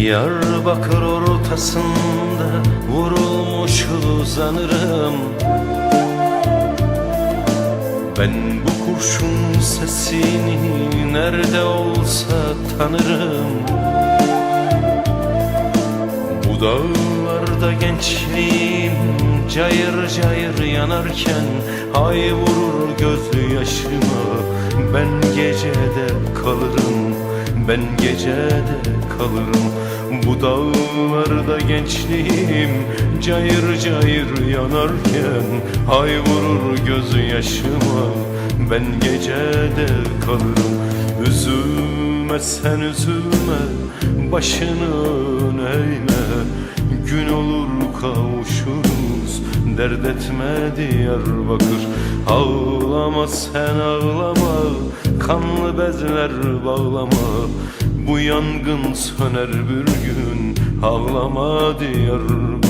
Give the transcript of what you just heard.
Diyarbakır ortasında vurulmuş uzanırım. Ben bu kurşun sesini nerede olsa tanırım. Bu dağlarda gençliğim cayır cayır yanarken Ay vurur gözlü yaşıma ben gecede kalırım Ben gecede kalırım. Bu dağlarda gençliğim cayır cayır yanarken Ay vurur gözü yaşıma. Ben gecede kalırım. Üzülme sen üzülme başını eğme. Gün olur kavuşuruz dert etme Diyarbakır. Ağlama sen ağlama. Kanlı bezler bağlama. Bu yangın söner bir gün. Ağlama Diyarbakır